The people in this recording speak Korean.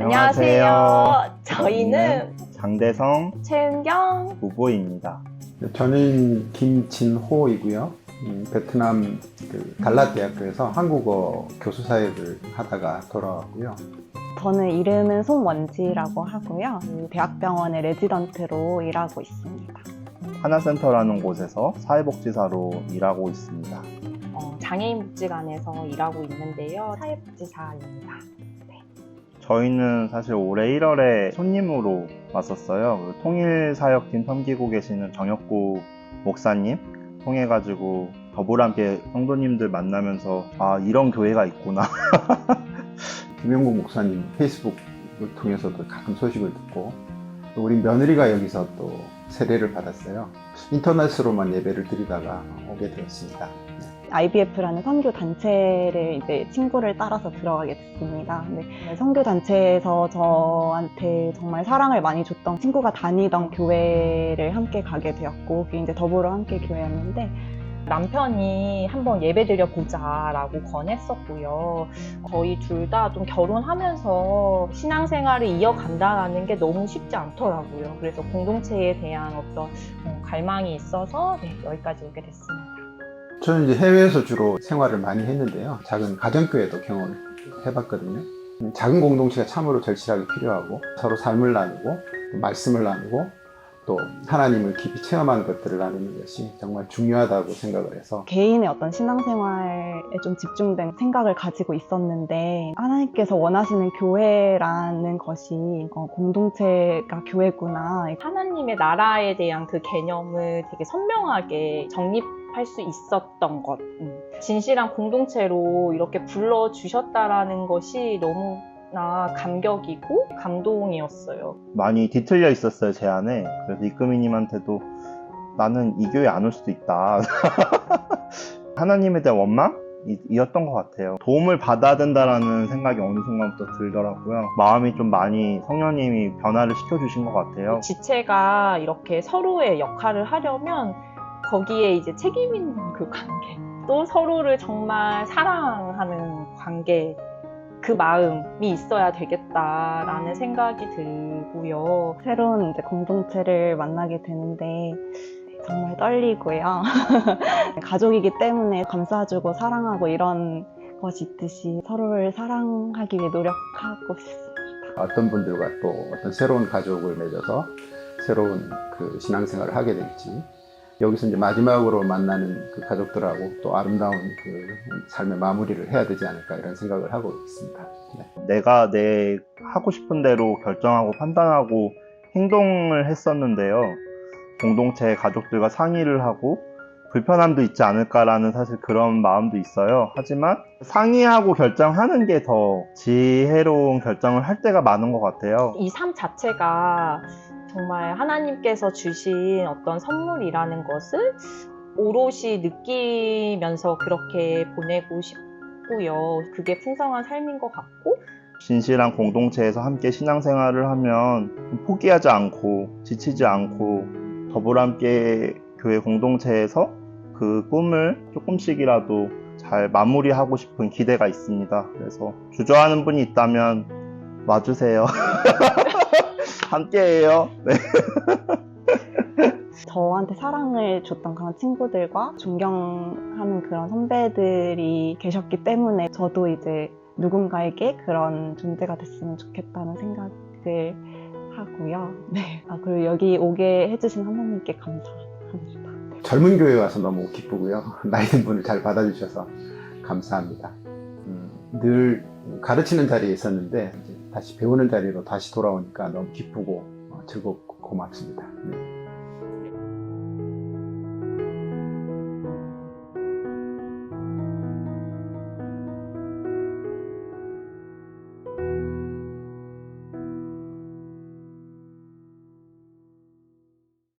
안녕하세요. 저희는 장대성 최은경 부부입니다. 저는 김진호이고요. 음, 베트남 그 달랏 대학교에서 한국어 교수 사역을 하다가 돌아왔고요. 저는 이름은 송원지라고 하고요. 이 대학병원의 레지던트로 일하고 있습니다. 하나센터라는 곳에서 사회복지사로 일하고 있습니다. 어, 장애인 복지관에서 일하고 있는데요. 사회복지사입니다. 저희는 사실 올해 1월에 손님으로 왔었어요. 그 통일사역팀 섬기고 계시는 정혁구 목사님 통해가지고 더불함께 성도님들 만나면서 아 이런 교회가 있구나 김영국 목사님 페이스북을 통해서도 가끔 소식을 듣고 또 우리 며느리가 여기서 또 세례를 받았어요. 인터넷으로만 예배를 드리다가 오게 되었습니다. IBF라는 선교 단체를 이제 친구를 따라서 들어가게 됐습니다. 근데 선교 단체에서 저한테 정말 사랑을 많이 줬던 친구가 다니던 교회를 함께 가게 되었고 이제 더불어 함께 교회였는데 남편이 한번 예배 드려 보자라고 권했었고요. 저희 둘 다 좀 결혼하면서 신앙생활을 이어간다라는 게 너무 쉽지 않더라고요. 그래서 공동체에 대한 어떤 어, 갈망이 있어서 네, 여기까지 오게 됐습니다. 저는 이제 해외에서 주로 생활을 많이 했는데요. 작은 가정교회도 경험을 해봤거든요. 음, 작은 공동체가 참으로 절실하게 필요하고 서로 삶을 나누고 또 말씀을 나누고 또 하나님을 깊이 체험한 것들을 나누는 것이 정말 중요하다고 생각을 해서 개인의 어떤 신앙생활에 좀 집중된 생각을 가지고 있었는데 하나님께서 원하시는 교회라는 것이 어, 공동체가 교회구나 하나님의 나라에 대한 그 개념을 되게 선명하게 정립 할 수 있었던 것. 음. 진실한 공동체로 이렇게 불러주셨다라는 것이 너무 나 감격이고 감동이었어요. 많이 뒤틀려 있었어요 제 안에 그래서 이금희님한테도 나는 이 교회 안 올 수도 있다 하나님에 대한 원망? 이- 이었던 것 같아요 도움을 받아야 된다라는 생각이 어느 순간부터 들더라고요 마음이 좀 많이 성령님이 변화를 시켜주신 것 같아요 지체가 이렇게 서로의 역할을 하려면 거기에 이제 책임 있는 그 관계, 또 서로를 정말 사랑하는 관계, 그 마음이 있어야 되겠다라는 생각이 들고요. 새로운 이제 공동체를 만나게 되는데 정말 떨리고요. 가족이기 때문에 감싸주고 사랑하고 이런 것이 있듯이 서로를 사랑하기 위해 노력하고 싶습니다. 어떤 분들과 또 어떤 새로운 가족을 맺어서 새로운 그 신앙생활을 하게 될지 여기서 이제 마지막으로 만나는 그 가족들하고 또 아름다운 그 삶의 마무리를 해야 되지 않을까 이런 생각을 하고 있습니다. 네. 내가 내 하고 싶은 대로 결정하고 판단하고 행동을 했었는데요. 공동체 가족들과 상의를 하고 불편함도 있지 않을까라는 사실 그런 마음도 있어요. 하지만 상의하고 결정하는 게 더 지혜로운 결정을 할 때가 많은 것 같아요. 이 삶 자체가 정말 하나님께서 주신 어떤 선물이라는 것을 오롯이 느끼면서 그렇게 보내고 싶고요. 그게 풍성한 삶인 것 같고, 진실한 공동체에서 함께 신앙생활을 하면 포기하지 않고 지치지 않고 더불어 함께 교회 공동체에서 그 꿈을 조금씩이라도 잘 마무리하고 싶은 기대가 있습니다. 그래서 주저하는 분이 있다면 와주세요. 함께해요. 네. 저한테 사랑을 줬던 그런 친구들과 존경하는 그런 선배들이 계셨기 때문에 저도 이제 누군가에게 그런 존재가 됐으면 좋겠다는 생각을 하고요. 네. 아, 그리고 여기 오게 해주신 하나님께 감사합니다. 젊은 교회 와서 너무 기쁘고요. 나이 든 분을 잘 받아주셔서 감사합니다. 음, 늘 가르치는 자리에 있었는데 이제 다시 배우는 자리로 다시 돌아오니까 너무 기쁘고 어, 즐겁고 고맙습니다. 네.